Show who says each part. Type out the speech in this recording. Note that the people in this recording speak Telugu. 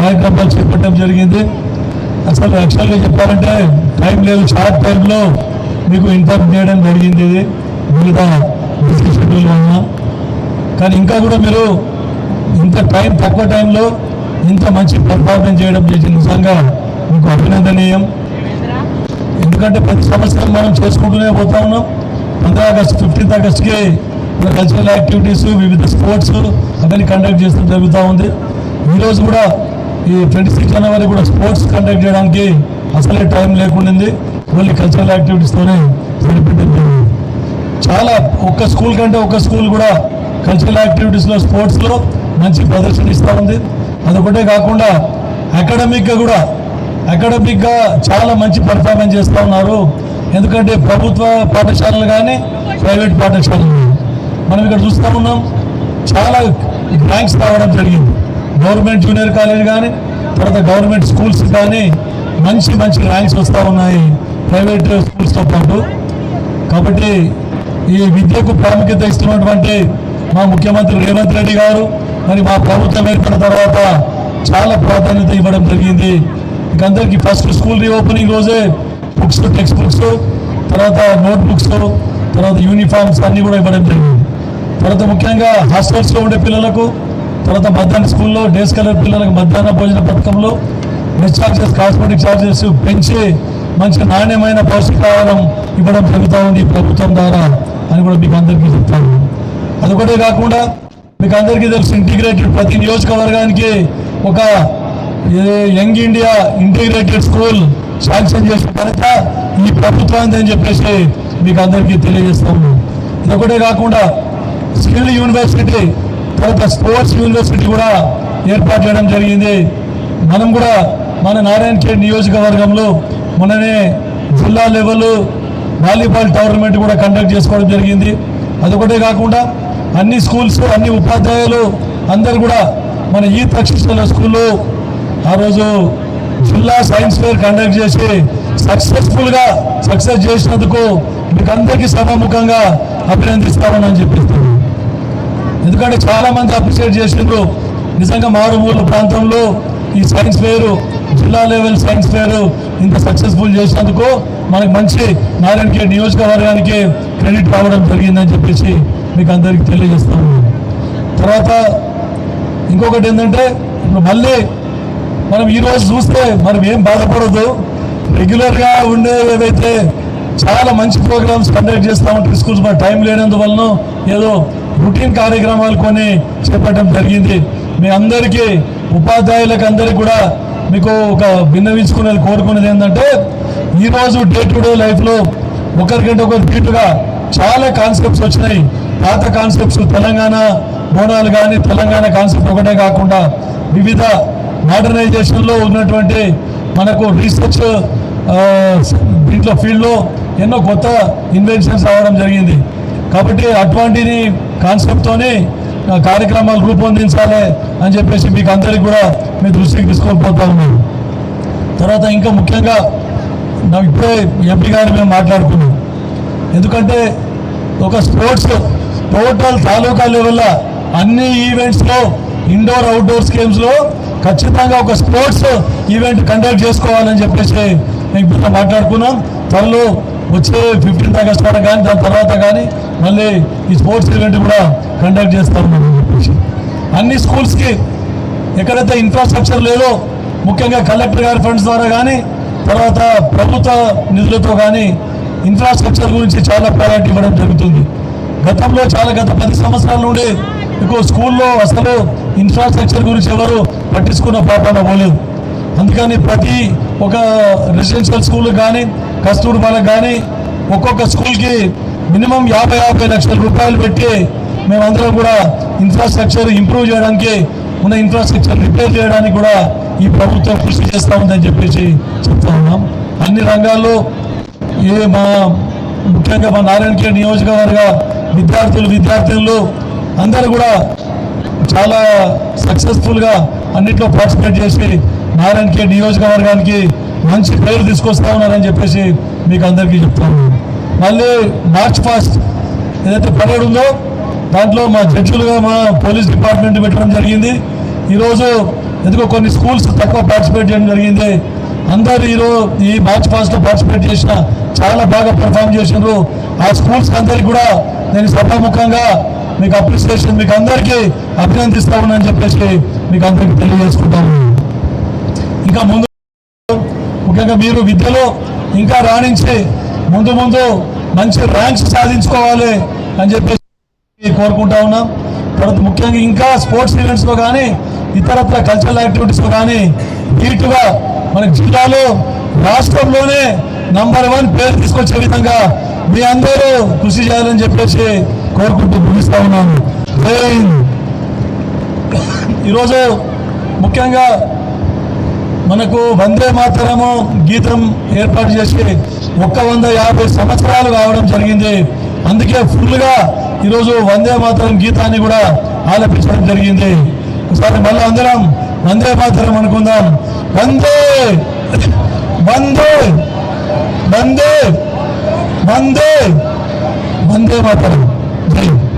Speaker 1: కార్యక్రమాలు చేపట్టడం జరిగింది. అసలు యాక్చువల్గా చెప్పాలంటే టైం లేదు షార్ట్ టైంలో మీకు ఇన్ఫార్మ్ చేయడం జరిగింది ఇది. మిగతా బిజీ వలన. కానీ ఇంకా కూడా మీరు ఇంత టైం తక్కువ టైంలో ఇంత మంచి పర్ఫార్మెన్స్ చేయడం చేసిన నిజంగా మీకు అభినందనీయం. ఎందుకంటే ప్రతి సంవత్సరం మనం చేసుకుంటూనే పోతా ఉన్నాం. పంద్రా ఆగస్ట్ ఫిఫ్టీన్త్ ఆగస్ట్కి కల్చరల్ యాక్టివిటీస్ వివిధ స్పోర్ట్స్ అవన్నీ కండక్ట్ చేస్తూ జరుగుతూ ఉంది. ఈరోజు కూడా ఈ ట్వంటీ సిక్స్ జనవరి కూడా స్పోర్ట్స్ కండక్ట్ చేయడానికి అసలే టైం లేకుండింది. ఓన్లీ కల్చరల్ యాక్టివిటీస్తోనే సరిపెట్టడం చాలా ఒక్క స్కూల్ కంటే ఒక్క స్కూల్ కూడా కల్చరల్ యాక్టివిటీస్లో స్పోర్ట్స్లో మంచి ప్రదర్శన ఇస్తూ ఉంది. అదొకటే కాకుండా అకాడమిక్గా కూడా అకాడమిక్గా చాలా మంచి పర్ఫార్మెన్స్ చేస్తూ ఉన్నారు. ఎందుకంటే ప్రభుత్వ పాఠశాలలు కానీ ప్రైవేట్ పాఠశాలలు మనం ఇక్కడ చూస్తూ ఉన్నాం చాలా ర్యాంక్స్ రావడం జరిగింది. గవర్నమెంట్ జూనియర్ కాలేజ్ కానీ తర్వాత గవర్నమెంట్ స్కూల్స్ కానీ మంచి మంచి ర్యాంక్స్ వస్తూ ఉన్నాయి. ప్రైవేట్ స్కూల్స్తో పాటు. కాబట్టి ఈ విద్యకు ప్రాముఖ్యత ఇస్తున్నటువంటి మా ముఖ్యమంత్రి రేవంత్ రెడ్డి గారు మరి మా ప్రభుత్వం ఏర్పడిన తర్వాత చాలా ప్రాధాన్యత ఇవ్వడం జరిగింది. ఇక అందరికీ ఫస్ట్ స్కూల్ రీఓపెనింగ్ రోజే బుక్స్ టెక్స్ట్ బుక్స్ తర్వాత నోట్ బుక్స్ తర్వాత యూనిఫామ్స్ అన్నీ కూడా ఇవ్వడం జరిగింది. తర్వాత ముఖ్యంగా హాస్టల్స్లో ఉండే పిల్లలకు తర్వాత మధ్యాహ్న స్కూల్లో డే స్కాలర్ పిల్లలకు మధ్యాహ్న భోజన పథకంలో మెస్ ఛార్జెస్ కాస్మెటిక్ ఛార్జెస్ పెంచి మంచి నాణ్యమైన పౌష్టికాహారం ఇవ్వడం జరుగుతూ ఉంది ప్రభుత్వం ద్వారా అని కూడా మీకు అందరికీ చెప్తాను. అదొకటే కాకుండా మీకు అందరికీ తెలుసు ఇంటిగ్రేటెడ్ ప్రతి నియోజకవర్గానికి ఒక young India integrated school sanction చేసిన ఘనత ఈ ప్రభుత్వానికి అని చెప్పేసి మీకు అందరికీ తెలియజేస్తాము ఇదొకటే కాకుండా స్కిల్ యూనివర్సిటీ తర్వాత స్పోర్ట్స్ యూనివర్సిటీ కూడా ఏర్పాటు చేయడం జరిగింది. మనం కూడా మన నారాయణ ఖేడ్ నియోజకవర్గంలో మొన్ననే జిల్లా లెవెల్ వాలీబాల్ టోర్నమెంట్ కూడా కండక్ట్ చేసుకోవడం జరిగింది. అదొకటే కాకుండా అన్ని స్కూల్స్ అన్ని ఉపాధ్యాయులు అందరు కూడా మన ఈ తక్షణ స్కూల్లో ఆ రోజు జిల్లా సైన్స్ ఫేర్ కండక్ట్ చేసి సక్సెస్ఫుల్గా సక్సెస్ చేసినందుకు మీకు అందరికీ సభాముఖంగా అభినందిస్తామని అని ఎందుకంటే చాలా మంది అప్రిషియేట్ చేసిండ్రు. నిజంగా మారుమూల ప్రాంతంలో ఈ సైన్స్ ఫేరు జిల్లా లెవెల్ సైన్స్ ఫేరు ఇంత సక్సెస్ఫుల్ చేసినందుకు మనకు మంచి నారాయణఖేడ్ నియోజకవర్గానికి క్రెడిట్ రావడం జరిగిందని చెప్పేసి మీకు అందరికీ తెలియజేస్తాము తర్వాత ఇంకొకటి ఏంటంటే ఇప్పుడు మళ్ళీ మనం ఈరోజు చూస్తే మనం ఏం బాధపడదు రెగ్యులర్గా ఉండే ఏవైతే చాలా మంచి ప్రోగ్రామ్స్ కండక్ట్ చేస్తూ ఉంటారు స్కూల్స్ మన టైం లేనందువలన ఏదో రుటీన్ కార్యక్రమాలు కొన్ని చేపట్టడం జరిగింది. మీ అందరికీ ఉపాధ్యాయులకు అందరికీ కూడా మీకు ఒక విన్నవించుకునేది కోరుకునేది ఏంటంటే ఈరోజు డే టు డే లైఫ్లో ఒకరికంటే ఒకరు ధీటుగా చాలా కాన్సెప్ట్స్ వచ్చినాయి. పాత కాన్సెప్ట్స్ తెలంగాణ బోనాలు కానీ తెలంగాణ కాన్సెప్ట్ ఒకటే కాకుండా వివిధ మోడర్నైజేషన్లో ఉన్నటువంటి మనకు రీసెర్చ్ దీంట్లో ఫీల్డ్లో ఎన్నో కొత్త ఇన్వెన్షన్స్ రావడం జరిగింది. కాబట్టి అటువంటిది కాన్సెప్ట్తోనే కార్యక్రమాలు రూపొందించాలి అని చెప్పేసి మీకు అందరికి కూడా మీ దృష్టికి తీసుకొని పోతా ఉన్నాను. తర్వాత ఇంకా ముఖ్యంగా నా ఇప్పుడే ఎంపీ గారు మేము మాట్లాడుకున్నాం ఎందుకంటే ఒక స్పోర్ట్స్ టోటల్ తాలూకా లెవెల్లో అన్ని ఈవెంట్స్లో ఇండోర్ అవుట్డోర్ గేమ్స్లో ఖచ్చితంగా ఒక స్పోర్ట్స్ ఈవెంట్ కండక్ట్ చేసుకోవాలని చెప్పేసి మేము ఇప్పుడు మాట్లాడుకున్నాం త్వరలో వచ్చే ఫిఫ్టీన్త్ ఆగస్ట్ వరకు కానీ దాని తర్వాత కానీ మళ్ళీ ఈ స్పోర్ట్స్ ఈవెంట్ కూడా కండక్ట్ చేస్తామని చెప్పేసి. అన్ని స్కూల్స్కి ఎక్కడైతే ఇన్ఫ్రాస్ట్రక్చర్ లేదో ముఖ్యంగా కలెక్టర్ గారి ఫండ్స్ ద్వారా కానీ తర్వాత ప్రభుత్వ నిధులతో కానీ ఇన్ఫ్రాస్ట్రక్చర్ గురించి చాలా ప్రయారిటీ ఇవ్వడం జరుగుతుంది. గతంలో చాలా గత పది సంవత్సరాల నుండి మీకు స్కూల్లో అసలు ఇన్ఫ్రాస్ట్రక్చర్ గురించి ఎవరు పట్టించుకున్న పాపన పోలేదు అందుకని ప్రతి ఒక రెసిడెన్షియల్ స్కూల్ కానీ కస్తూర్బాలకు కానీ ఒక్కొక్క స్కూల్కి మినిమం యాభై యాభై లక్షల రూపాయలు పెట్టి మేమందరం కూడా ఇన్ఫ్రాస్ట్రక్చర్ ఇంప్రూవ్ చేయడానికి ఉన్న ఇన్ఫ్రాస్ట్రక్చర్ రిపేర్ చేయడానికి కూడా ఈ ప్రభుత్వం కృషి చేస్తూ ఉందని చెప్పేసి చెప్తా ఉన్నాం. అన్ని రంగాల్లో ఏ మా ముఖ్యంగా మా నారాయణఖేడ్ నియోజకవర్గ విద్యార్థులు విద్యార్థినులు అందరూ కూడా చాలా సక్సెస్ఫుల్గా అన్నిట్లో పార్టిసిపేట్ చేసి నారాయణఖేడ్ నియోజకవర్గానికి మంచి పేరు తీసుకొస్తా ఉన్నారని చెప్పేసి మీకు అందరికీ చెప్తాను మళ్ళీ మార్చ్ ఫస్ట్ ఏదైతే పరేడ్ ఉందో దాంట్లో మా జడ్జిలుగా మా పోలీస్ డిపార్ట్మెంట్ పెట్టడం జరిగింది. ఈరోజు ఎందుకో కొన్ని స్కూల్స్ తక్కువ పార్టిసిపేట్ చేయడం జరిగింది. అందరూ ఈరోజు ఈ మార్చ్ ఫాస్ట్లో పార్టిసిపేట్ చేసిన చాలా బాగా పెర్ఫామ్ చేసినారు ఆ స్కూల్స్ అందరికి కూడా నేను సభాముఖంగా మీకు అప్రిసియేషన్ మీకు అందరికీ అభినందిస్తా ఉన్నానని చెప్పేసి మీకు అందరికీ తెలియజేసుకుంటాను. ఇంకా ముందు ముఖ్యంగా మీరు విద్యలో ఇంకా రాణించి ముందు ముందు మంచి ర్యాంక్స్ సాధించుకోవాలి అని చెప్పేసి కోరుకుంటా ఉన్నాం. తర్వాత ముఖ్యంగా ఇంకా స్పోర్ట్స్ ఈవెంట్స్లో కానీ ఇతరత్ర కల్చరల్ యాక్టివిటీస్లో కానీ నీట్గా మన జిల్లాలో రాష్ట్రంలోనే నంబర్ వన్ పేరు తీసుకొచ్చే విధంగా మీ అందరూ కృషి చేయాలని చెప్పేసి కోరుకుంటూ ముగిస్తా ఉన్నాను. ఈరోజు ముఖ్యంగా మనకు వందే మాతరము గీతం ఏర్పాటు చేసి ఒక్క వంద యాభై సంవత్సరాలు కావడం జరిగింది. అందుకే ఫుల్గా ఈరోజు వందే మాతరం గీతాన్ని కూడా ఆలపించడం జరిగింది. ఒకసారి మళ్ళీ అందరం వందే మాతరం అనుకుందాం. వందే! వందే! వందే! వందే! వందే మాతరం. జై